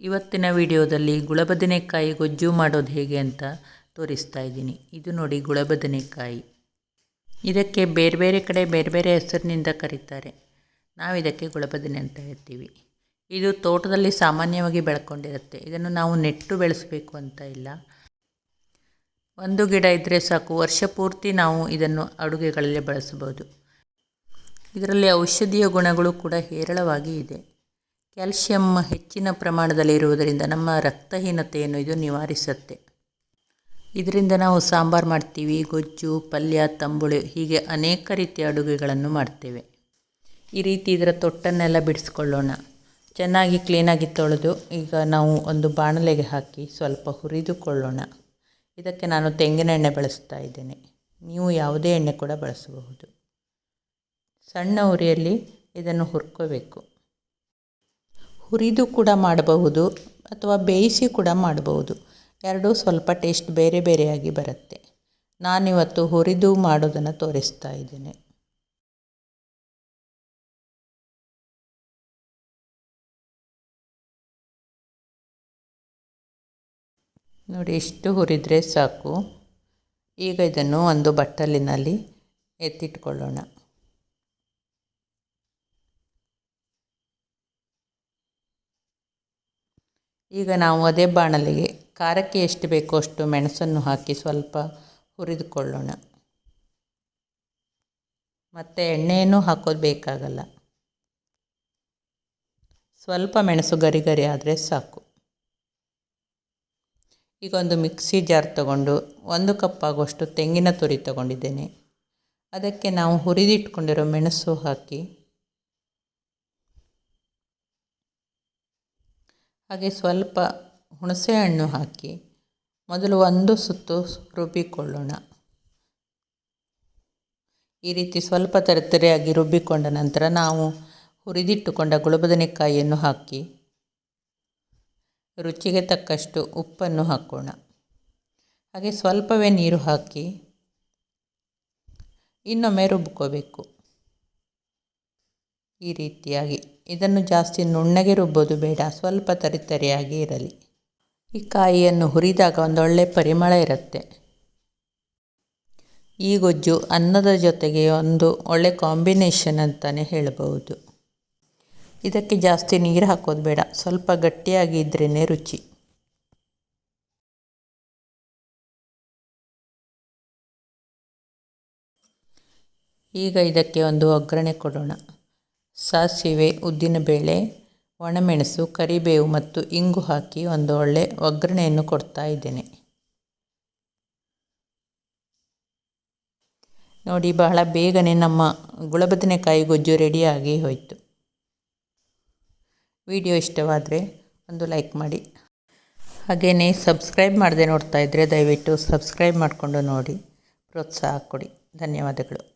ಇವತ್ತಿನ ವಿಡಿಯೋದಲ್ಲಿ ಗುಳಬದನೆಕಾಯಿ ಗೊಜ್ಜು ಮಾಡೋದು ಹೇಗೆ ಅಂತ ತೋರಿಸ್ತಾ ಇದ್ದೀನಿ. ಇದು ನೋಡಿ ಗುಳಬದನೆಕಾಯಿ. ಇದಕ್ಕೆ ಬೇರೆ ಬೇರೆ ಕಡೆ ಬೇರೆ ಬೇರೆ ಹೆಸರಿನಿಂದ ಕರೀತಾರೆ. ನಾವು ಇದಕ್ಕೆ ಗುಳಬದನೆ ಅಂತ ಹೇಳ್ತೀವಿ. ಇದು ತೋಟದಲ್ಲಿ ಸಾಮಾನ್ಯವಾಗಿ ಬೆಳ್ಕೊಂಡಿರುತ್ತೆ. ಇದನ್ನು ನಾವು ನೆಟ್ಟು ಬೆಳೆಸಬೇಕು ಅಂತ ಇಲ್ಲ. ಒಂದು ಗಿಡ ಇದ್ದರೆ ಸಾಕು. ವರ್ಷ ಪೂರ್ತಿ ನಾವು ಇದನ್ನು ಅಡುಗೆಗಳಲ್ಲಿ ಬಳಸಬಹುದು. ಇದರಲ್ಲಿ ಔಷಧೀಯ ಗುಣಗಳು ಕೂಡ ಹೇರಳವಾಗಿ ಇದೆ. ಕ್ಯಾಲ್ಶಿಯಂ ಹೆಚ್ಚಿನ ಪ್ರಮಾಣದಲ್ಲಿ ಇರುವುದರಿಂದ ನಮ್ಮ ರಕ್ತಹೀನತೆಯನ್ನು ಇದು ನಿವಾರಿಸುತ್ತೆ. ಇದರಿಂದ ನಾವು ಸಾಂಬಾರು ಮಾಡ್ತೀವಿ, ಗೊಜ್ಜು, ಪಲ್ಯ, ತಂಬುಳಿ ಹೀಗೆ ಅನೇಕ ರೀತಿಯ ಅಡುಗೆಗಳನ್ನು ಮಾಡ್ತೇವೆ. ಈ ರೀತಿ ಇದರ ತೊಟ್ಟನ್ನೆಲ್ಲ ಬಿಡಿಸ್ಕೊಳ್ಳೋಣ. ಚೆನ್ನಾಗಿ ಕ್ಲೀನಾಗಿ ತೊಳೆದು ಈಗ ನಾವು ಒಂದು ಬಾಣಲೆಗೆ ಹಾಕಿ ಸ್ವಲ್ಪ ಹುರಿದುಕೊಳ್ಳೋಣ. ಇದಕ್ಕೆ ನಾನು ತೆಂಗಿನ ಎಣ್ಣೆ ಬಳಸ್ತಾ ಇದ್ದೇನೆ. ನೀವು ಯಾವುದೇ ಎಣ್ಣೆ ಕೂಡ ಬಳಸಬಹುದು. ಸಣ್ಣ ಉರಿಯಲ್ಲಿ ಇದನ್ನು ಹುರ್ಕೋಬೇಕು. ಹುರಿದು ಕೂಡ ಮಾಡಬಹುದು ಅಥವಾ ಬೇಯಿಸಿ ಕೂಡ ಮಾಡಬಹುದು. ಎರಡೂ ಸ್ವಲ್ಪ ಟೇಸ್ಟ್ ಬೇರೆ ಬೇರೆಯಾಗಿ ಬರುತ್ತೆ. ನಾನಿವತ್ತು ಹುರಿದು ಮಾಡೋದನ್ನು ತೋರಿಸ್ತಾ ಇದ್ದೇನೆ. ನೋಡಿ, ಇಷ್ಟು ಹುರಿದರೆ ಸಾಕು. ಈಗ ಇದನ್ನು ಒಂದು ಬಟ್ಟಲಿನಲ್ಲಿ ಎತ್ತಿಟ್ಕೊಳ್ಳೋಣ. ಈಗ ನಾವು ಅದೇ ಬಾಣಲಿಗೆ ಖಾರಕ್ಕೆ ಎಷ್ಟು ಬೇಕೋ ಅಷ್ಟು ಮೆಣಸನ್ನು ಹಾಕಿ ಸ್ವಲ್ಪ ಹುರಿದುಕೊಳ್ಳೋಣ. ಮತ್ತು ಎಣ್ಣೆಯನ್ನು ಹಾಕೋದು ಬೇಕಾಗಲ್ಲ. ಸ್ವಲ್ಪ ಮೆಣಸು ಗರಿ ಗರಿ ಆದರೆ ಸಾಕು. ಈಗ ಒಂದು ಮಿಕ್ಸಿ ಜಾರ್ ತಗೊಂಡು ಒಂದು ಕಪ್ ಆಗುವಷ್ಟು ತೆಂಗಿನ ತುರಿ ತಗೊಂಡಿದ್ದೇನೆ. ಅದಕ್ಕೆ ನಾವು ಹುರಿದಿಟ್ಕೊಂಡಿರೋ ಮೆಣಸು ಹಾಕಿ ಹಾಗೆ ಸ್ವಲ್ಪ ಹುಣಸೆಹಣ್ಣು ಹಾಕಿ ಮೊದಲು ಒಂದು ಸುತ್ತು ರುಬ್ಬಿಕೊಳ್ಳೋಣ. ಈ ರೀತಿ ಸ್ವಲ್ಪ ತರತರಿಯಾಗಿ ರುಬ್ಬಿಕೊಂಡ ನಂತರ ನಾವು ಹುರಿದಿಟ್ಟುಕೊಂಡ ಗುಳಬದನೆಕಾಯಿಯನ್ನು ಹಾಕಿ ರುಚಿಗೆ ತಕ್ಕಷ್ಟು ಉಪ್ಪನ್ನು ಹಾಕೋಣ. ಹಾಗೆ ಸ್ವಲ್ಪವೇ ನೀರು ಹಾಕಿ ಇನ್ನೊಮ್ಮೆ ರುಬ್ಕೋಬೇಕು. ಈ ರೀತಿಯಾಗಿ. ಇದನ್ನು ಜಾಸ್ತಿ ನುಣ್ಣಗೆ ರುಬ್ಬೋದು ಬೇಡ, ಸ್ವಲ್ಪ ತರಿತರಿಯಾಗಿ ಇರಲಿ. ಈ ಕಾಯಿಯನ್ನು ಹುರಿದಾಗ ಒಂದೊಳ್ಳೆ ಪರಿಮಳ ಇರುತ್ತೆ. ಈ ಗೊಜ್ಜು ಅನ್ನದ ಜೊತೆಗೆ ಒಂದು ಒಳ್ಳೆ ಕಾಂಬಿನೇಷನ್ ಅಂತಲೇ ಹೇಳಬಹುದು. ಇದಕ್ಕೆ ಜಾಸ್ತಿ ನೀರು ಹಾಕೋದು ಬೇಡ, ಸ್ವಲ್ಪ ಗಟ್ಟಿಯಾಗಿ ಇದ್ರೇ ರುಚಿ. ಈಗ ಇದಕ್ಕೆ ಒಂದು ಒಗ್ಗರಣೆ ಕೊಡೋಣ. ಸಾಸಿವೆ ಉದ್ದಿನಬೇಳೆ ಒಣಮೆಣಸು, ಕರಿಬೇವು ಮತ್ತು ಇಂಗು ಹಾಕಿ ಒಂದು ಒಳ್ಳೆ ಒಗ್ಗರಣೆಯನ್ನು ಕೊಡ್ತಾ ಇದ್ದೇನೆ. ನೋಡಿ, ಬಹಳ ಬೇಗನೆ ನಮ್ಮ ಗುಳಬದನೆಕಾಯಿ ಗೊಜ್ಜು ರೆಡಿಯಾಗಿ ಹೋಯಿತು. ವಿಡಿಯೋ ಇಷ್ಟವಾದರೆ ಒಂದು ಲೈಕ್ ಮಾಡಿ. ಹಾಗೆಯೇ ಸಬ್ಸ್ಕ್ರೈಬ್ ಮಾಡದೆ ನೋಡ್ತಾ ಇದ್ದರೆ ದಯವಿಟ್ಟು ಸಬ್ಸ್ಕ್ರೈಬ್ ಮಾಡಿಕೊಂಡು ನೋಡಿ. ಪ್ರೋತ್ಸಾಹ ಕೊಡಿ. ಧನ್ಯವಾದಗಳು.